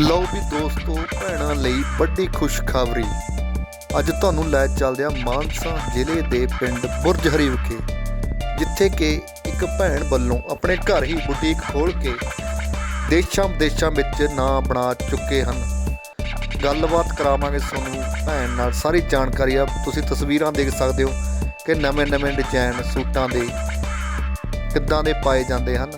ਲਓ ਵੀ ਦੋਸਤੋ, ਭੈਣਾਂ ਲਈ ਵੱਡੀ ਖੁਸ਼ਖਬਰੀ। ਅੱਜ ਤੁਹਾਨੂੰ ਲੈ ਚੱਲਦੇ ਹਾਂ ਮਾਨਸਾ ਜ਼ਿਲ੍ਹੇ ਦੇ ਪਿੰਡ ਬੁਰਜ ਹਰੀ ਵਿਖੇ, ਜਿੱਥੇ ਕਿ ਇੱਕ ਭੈਣ ਵੱਲੋਂ ਆਪਣੇ ਘਰ ਹੀ ਬੁਟੀਕ ਖੋਲ ਕੇ ਦੇਸ਼ਾਂ ਵਿਦੇਸ਼ਾਂ ਵਿੱਚ ਨਾਂ ਬਣਾ ਚੁੱਕੇ ਹਨ। ਗੱਲਬਾਤ ਕਰਾਵਾਂਗੇ ਤੁਹਾਨੂੰ ਭੈਣ ਨਾਲ, ਸਾਰੀ ਜਾਣਕਾਰੀ ਆ। ਤੁਸੀਂ ਤਸਵੀਰਾਂ ਦੇਖ ਸਕਦੇ ਹੋ ਕਿ ਨਵੇਂ-ਨਵੇਂ ਡਿਜ਼ਾਈਨ ਸੂਟਾਂ ਦੇ ਕਿੱਦਾਂ ਦੇ ਪਾਏ ਜਾਂਦੇ ਹਨ।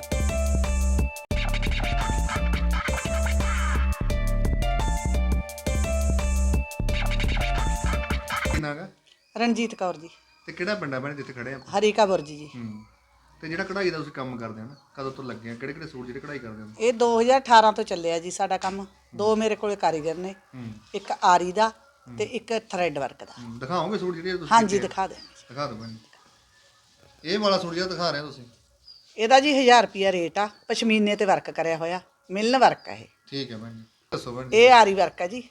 ਰਣਜੀਤ ਕੌਰ ਜੀ। ਤੇ ਕਿਹੜਾ ਪਿੰਡ ਭੈਣ ਜਿੱਥੇ ਖੜੇ ਆ? ਹਰੀਕਾ ਬੁਰਜ ਜੀ। ਹੂੰ। ਤੇ ਜਿਹੜਾ ਕਢਾਈ ਦਾ ਤੁਸੀਂ ਕੰਮ ਕਰਦੇ ਹੋ ਨਾ ਕਦੋਂ ਤੋਂ ਲੱਗੇ ਆ? ਕਿਹੜੇ ਕਿਹੜੇ ਸੂਟ ਜਿਹੜੇ ਕਢਾਈ ਕਰਦੇ ਹੋ? ਇਹ 2018 ਤੋਂ ਚੱਲਿਆ ਜੀ ਸਾਡਾ ਕੰਮ। ਦੋ ਮੇਰੇ ਕੋਲੇ ਕਾਰੀਗਰ ਨੇ ਹੂੰ। ਇੱਕ ਆਰੀ ਦਾ ਤੇ ਇੱਕ ਥ੍ਰੈਡ ਵਰਕ ਦਾ। ਹੂੰ, ਦਿਖਾਓਗੇ ਸੂਟ ਜਿਹੜੇ ਤੁਸੀਂ ਹਾਂਜੀ ਕੀਤੇ ਆ? ਦਿਖਾ ਦੇ ਦਿਖਾ ਦਿਓ ਭੈਣ। ਇਹ ਵਾਲਾ ਸੂਟ ਜਿਹੜਾ ਦਿਖਾ ਰਹੇ ਹੋ ਤੁਸੀਂ? ਇਹਦਾ ਜੀ 1000 ਰੁਪਿਆ ਰੇਟ ਆ ਪਸ਼ਮੀਨੇ ਤੇ ਵਰਕ ਕਰਿਆ ਹੋਇਆ ਮਿਲਨ ਵਰਕ ਆ ਇਹ। ਠੀਕ ਹੈ ਭੈਣ। ਦੱਸੋ ਭੈਣ। ਇਹ ਆਰੀ ਵਰਕ ਆ ਜੀ।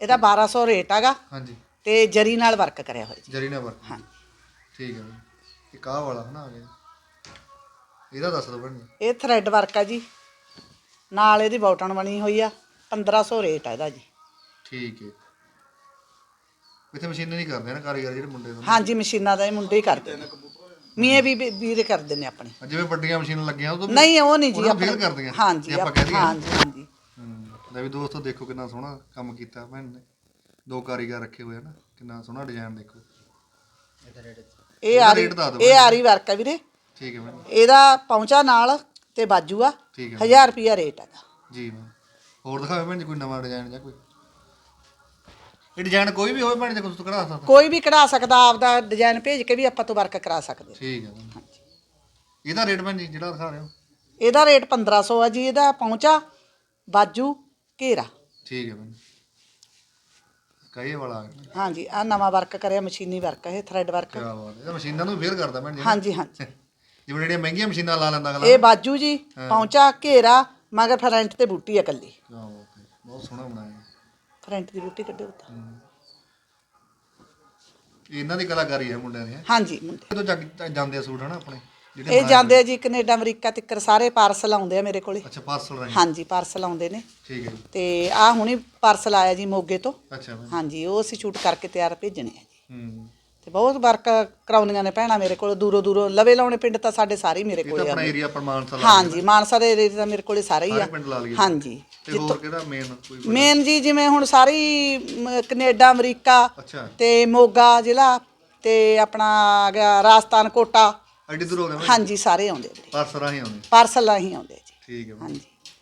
ਇਹਦਾ 1200 ਰੇਟ ਆਗਾ। ਹਾਂਜੀ। ਤੇ ਜਰੀ ਨਾਲ ਵਰਕ ਕਰਿਆ ਹੋਇਆ ਜੀ। ਜਰੀ ਨਾ ਵਰਕ ਹਾਂ ਠੀਕ ਹੈ ਭੈਣ ਇੱਕ ਆਹ ਵਾਲਾ ਹਨਾ ਆ ਗਿਆ। ਇਹਦਾ ਦੱਸ ਦਿਓ ਭੈਣ ਜੀ। ਇਹ ਥ੍ਰੈਡ ਵਰਕ ਆ ਜੀ। ਨਾਲ ਇਹਦੀ ਬਾਟਨ ਬਣੀ ਹੋਈ ਆ। 1500 ਰੇਟ ਆ ਇਹਦਾ ਜੀ। ਠੀਕ ਹੈ। ਇੱਥੇ ਮਸ਼ੀਨਾਂ ਨਹੀਂ ਕਰਦੇ ਨਾ ਕਾਰੀਗਰ ਜਿਹੜੇ ਮੁੰਡੇ ਤੋਂ ਹਾਂਜੀ ਮਸ਼ੀਨਾਂ ਦਾ ਇਹ ਮੁੰਡੇ ਹੀ ਕਰਦੇ। ਨੇ ਮੀਏ ਵੀ ਵੀ- ਵੀਰ ਕਰਦੇ ਨੇ ਆਪਣੇ। ਜਿਵੇਂ ਵੱਡੀਆਂ ਮਸ਼ੀਨਾਂ ਲੱਗੀਆਂ ਉਹ ਤੋਂ ਨਹੀਂ ਉਹ ਨਹੀਂ ਜੀ ਉਹਨਾਂ ਨੂੰ ਆਪਣੇ- ਫੇਲ ਕਰਦੀਆਂ। ਹਾਂਜੀ ਜੇ ਆਪਾਂ ਕਹਿ ਦਈਏ। ਹਾਂਜੀ ਹਾਂਜੀ। ਹੂੰ। ਲੈ ਵੀ ਦੋਸਤੋ ਦੇਖੋ ਕਿੰਨਾ ਸੋਹਣਾ ਕੰਮ ਕੀਤਾ ਭੈਣ ਨੇ। ਦੋ ਕਾਰੀਗਰ ਰੱਖੇ ਹੋਏ ਆ ਨਾ ਕਿੰਨਾ ਸੋਹਣਾ ਡਿਜ਼ਾਈਨ ਦੇਖੋ। ਇਹ ਇਹਦਾ ਆਰੀ ਰੇਟ ਦੱਸ ਦਿਓ ਇਹ ਆਰੀ ਵਰਕ ਆ ਵੀਰੇ। ਠੀਕ ਹੈ ਭੈਣ ਇਹਦਾ ਪਹੁੰਚਾ ਨਾਲ ਤੇ ਬਾਜੂ ਆ। ਠੀਕ ਹੈ 1000 ਰੁਪਿਆ ਰੇਟ ਹੈਗਾ। ਜੀ ਮੈਮ ਹੋਰ ਦਿਖਾਓ ਭੈਣ ਜੀ ਕੋਈ ਨਵਾਂ ਡਿਜ਼ਾਈਨ ਜਾਂ ਕੋਈ? ਇਹ ਡਿਜ਼ਾਈਨ ਕੋਈ ਵੀ ਹੋਵੇ ਭੈਣ ਜੀ ਤੁਸੀਂ ਕਢਾ ਸਕਦਾ ਕੋਈ ਵੀ ਕਢਾ ਸਕਦਾ ਆਪਦਾ ਡਿਜ਼ਾਈਨ ਭੇਜ ਕੇ ਵੀ ਆਪਾਂ ਤੋਂ ਵਰਕ ਕਰਾ ਸਕਦੇ ਹਾਂ। ਠੀਕ ਹੈ ਜੀ। ਇਹਦਾ ਰੇਟ ਭੈਣ ਜੀ ਜਿਹੜਾ ਦਿਖਾ ਰਹੇ ਹੋ? ਇਹਦਾ ਰੇਟ 1500 ਆ ਜੀ ਇਹਦਾ ਪਹੁੰਚਾ ਬਾਜੂ ਘੇਰਾ। ਠੀਕ ਹੈ ਭੈਣ ਜੀ। ਕਹੇ ਵਾਲਾ। ਹਾਂਜੀ ਆ ਨਵਾਂ ਵਰਕ ਕਰਿਆ ਮਸ਼ੀਨੀ ਵਰਕ ਹੈ ਥ੍ਰੈਡ ਵਰਕ ਕਿਆ ਬਾਤ ਹੈ। ਇਹ ਮਸ਼ੀਨਾਂ ਨੂੰ ਫੇਰ ਕਰਦਾ ਨਾ। ਹਾਂਜੀ ਹਾਂਜੀ। ਜਿਵੇਂ ਜਿਹੜੀਆਂ ਮਹਿੰਗੀਆਂ ਮਸ਼ੀਨਾਂ ਲਾ ਲੈਂਦਾ ਅਗਲਾ। ਇਹ ਬਾਜੂ ਜੀ ਪਹੁੰਚਾ ਘੇਰਾ ਮਗਰ ਫਰੰਟ ਤੇ ਬੂਟੀ ਆ ਇਕੱਲੀ। ਕਿਆ ਬਾਤ ਹੈ। ਬਹੁਤ ਸੋਹਣਾ ਬਣਾਇਆ। ਫਰੰਟ ਦੀ ਬੂਟੀ ਕੱਢੋ ਉੱਤੇ। ਇਹ ਇਹਨਾਂ ਦੀ ਕਲਾਕਾਰੀ ਹੈ ਮੁੰਡਿਆਂ ਦੀ ਹੈਂ। ਹਾਂਜੀ ਮੁੰਡੇ। ਜਦੋਂ ਜੱਗ ਜਾਂਦੇ ਆ ਸੂਟ ਹਨਾ ਆਪਣੇ? ਇਹ ਜਾਂਦੇ ਆ ਜੀ ਕੈਨੇਡਾ ਅਮਰੀਕਾ ਤੱਕ ਸਾਰੇ ਪਾਰਸਲ ਆਉਂਦੇ ਆ ਮੇਰੇ ਕੋਲੇ। ਅੱਛਾ ਪਾਰਸਲ ਰਾਹੀਂ? ਹਾਂਜੀ ਪਾਰਸਲ ਆਉਂਦੇ ਨੇ। ਠੀਕ ਹੈ ਜੀ। ਤੇ ਆ ਹੁਣੀ ਪਾਰਸਲ ਆਇਆ ਜੀ ਮੋਗੇ ਤੋਂ। ਅੱਛਾ ਭੈਣ ਹਾਂਜੀ ਉਹ ਅਸੀਂ ਸ਼ੂਟ ਕਰਕੇ ਤਿਆਰ ਭੇਜਣੇ ਆ ਜੀ। ਹੂੰ। ਤੇ ਬਹੁਤ ਵਰਕ ਕਰਾਉਂਦੀਆਂ ਨੇ ਭੈਣਾਂ ਮੇਰੇ ਕੋਲ। ਦੂਰੋਂ ਦੂਰੋਂ ਲਵੇ ਲਾਉਣੇ ਪਿੰਡ ਤਾਂ ਸਾਡੇ ਸਾਰੇ ਹੀ ਮੇਰੇ ਇਹ ਤਾਂ ਕੋਲੇ ਆਪਣਾ ਆ ਏਰੀਆ ਪ੍ਰਮਾਣ ਸਲਾ ਹਾਂਜੀ ਮਾਨਸਾ ਦੇ ਏਰੀਏ ਤਾਂ ਮੇਰੇ ਕੋਲੇ ਸਾਰੇ ਹੀ ਸਾਰੇ ਆ ਪਿੰਡ ਲਾ ਲਈਏ। ਹਾਂਜੀ ਤੇ ਹੋਰ ਕਿਹੜਾ ਮੇਨ ਕੋਈ ਮੇਨ ਜੀ ਜਿਵੇਂ ਹੁਣ ਸਾਰੀ ਮ, ਕੈਨੇਡਾ ਅਮਰੀਕਾ ਅੱਛਾ। ਤੇ ਮੋਗਾ ਜ਼ਿਲ੍ਹਾ ਤੇ ਆਪਣਾ ਆ ਗਿਆ ਰਾਜਸਥਾਨ ਕੋਟਾ। ਐਡੀ ਦੂਰ ਹੋ ਗਏ ਹਾਂਜੀ ਸਾਰੇ ਆਉਂਦੇ ਨੇ ਪਾਰਸਲ ਰਾਹੀਂ ਆਉਂਦੇ? ਪਾਰਸਲ ਰਾਹੀਂ ਆਉਂਦੇ ਜੀ। ਠੀਕ ਹੈ। ਹਾਂਜੀ।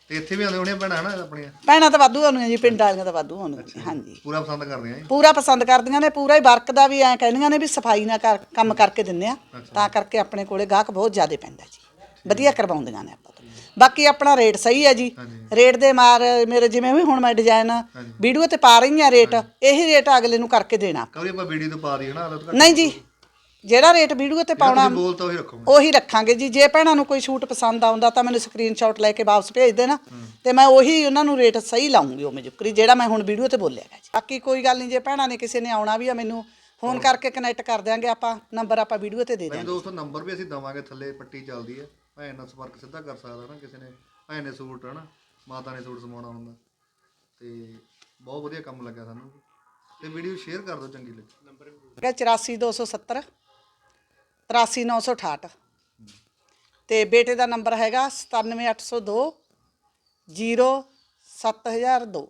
ਤੇ ਇੱਥੇ ਵੀ ਆਉਂਦੇ ਹੋਣੇ ਭੈਣਾਂ ਹਨਾ ਆਪਣੀਆਂ? ਭੈਣਾਂ ਤਾਂ ਵਾਧੂ ਆਉਂਦੀਆਂ ਜੀ ਪਿੰਡ ਵਾਲੀਆਂ ਤਾਂ ਵਾਧੂ ਆਉਂਦੀਆਂ ਜੀ, ਹਾਂਜੀ। ਪੂਰਾ ਪਸੰਦ ਕਰਦੇ ਆ ਜੀ? ਪੂਰਾ ਪਸੰਦ ਕਰਦੀਆਂ ਨੇ ਪੂਰਾ ਹੀ ਵਰਕ ਦਾ ਵੀ ਐਂ ਕਹਿੰਦੀਆਂ ਨੇ ਵੀ ਸਫ਼ਾਈ ਨਾਲ ਕਰ ਕੰਮ ਕਰਕੇ ਦਿੰਨੇ ਆ। ਤਾਂ ਕਰਕੇ ਆਪਣੇ ਕੋਲੇ ਗਾਹਕ ਬਹੁਤ ਜ਼ਿਆਦਾ ਪੈਂਦਾ ਜੀ। ਵਧੀਆ ਕਰਵਾਉਂਦੀਆਂ ਨੇ ਆਪਾਂ ਤੋਂ। ਬਾਕੀ ਆਪਣਾ ਰੇਟ ਸਹੀ ਹੈ ਜੀ। ਰੇਟ ਦੇ ਮਾਰ ਮੇਰੇ ਜਿਵੇਂ ਵੀ ਹੁਣ ਮੈਂ ਡਿਜ਼ਾਈਨ ਵੀਡੀਓ ਤੇ ਪਾ ਰਹੀ ਆ ਰੇਟ ਇਹੀ ਰੇਟ ਅਗਲੇ ਨੂੰ ਕਰਕੇ ਦੇਣਾ। ਕਦੇ ਆਪਾਂ ਵੀਡੀਓ ਤੋਂ ਪਾ ਦੀ ਹਨਾ ਆਦਤ ਘੱਟ ਨਹੀਂ ਜੀ ਜਿਹੜਾ ਰੇਟ ਵੀਡੀਓ ਤੇ ਪਾਉਣਾ ਤੁਸੀਂ ਬੋਲ ਤਾਂ ਉਹੀ ਰੱਖੋ ਉਹੀ ਰੱਖਾਂਗੇ ਜੀ। ਜੇ ਭੈਣਾਂ ਨੂੰ ਕੋਈ ਸ਼ੂਟ ਪਸੰਦ ਆਉਂਦਾ ਤਾਂ ਮੈਨੂੰ ਸਕਰੀਨਸ਼ਾਟ ਲੈ ਕੇ ਵਾਪਸ ਭੇਜ ਦੇਣਾ। ਤੇ ਮੈਂ ਉਹੀ ਉਹਨਾਂ ਨੂੰ ਰੇਟ ਸਹੀ ਲਾਉਂਗੀ ਉਹ ਜਿਕਰੀ ਜਿਹੜਾ ਮੈਂ ਹੁਣ ਵੀਡੀਓ ਤੇ ਬੋਲਿਆ ਹੈ ਜੀ। ਬਾਕੀ ਕੋਈ ਗੱਲ ਨਹੀਂ ਜੇ ਭੈਣਾਂ ਨੇ ਕਿਸੇ ਨੇ ਆਉਣਾ ਵੀ ਆ ਮੈਨੂੰ ਫੋਨ ਕਰਕੇ ਕਨੈਕਟ ਕਰ ਦਿਆਂਗੇ ਆਪਾਂ ਨੰਬਰ ਆਪਾਂ ਵੀਡੀਓ ਤੇ ਦੇ ਦਿਆਂਗੇ। ਦੋਸਤੋ ਨੰਬਰ ਵੀ ਅਸੀਂ ਦਵਾਂਗੇ ਥੱਲੇ ਪੱਟੀ ਚੱਲਦੀ ਹੈ ਭੈਣ ਨਾਲ ਸੰਪਰਕ ਸਿੱਧਾ ਕਰ ਸਕਦਾ ਨਾ ਕਿਸੇ ਨੇ। ਭੈਣ ਨੇ ਸੂਟ ਹਨਾ ਮਾਤਾ ਨੇ ਸੂਟ ਸਮਾਉਣਾ ਹੁੰਦਾ। ਤੇ ਬਹੁਤ ਵਧੀਆ ਕੰਮ ਲੱਗਾ ਸਾਨੂੰ। ਤੇ ਵੀਡੀਓ ਸ਼ੇਅਰ ਕਰ ਦਿਓ ਚੰਗੀ ਲੱਗੀ। ਨੰਬਰ ਹੈਗਾ 84270 83968 ਤੇ ਬੇਟੇ ਦਾ ਨੰਬਰ ਹੈਗਾ 97802 07002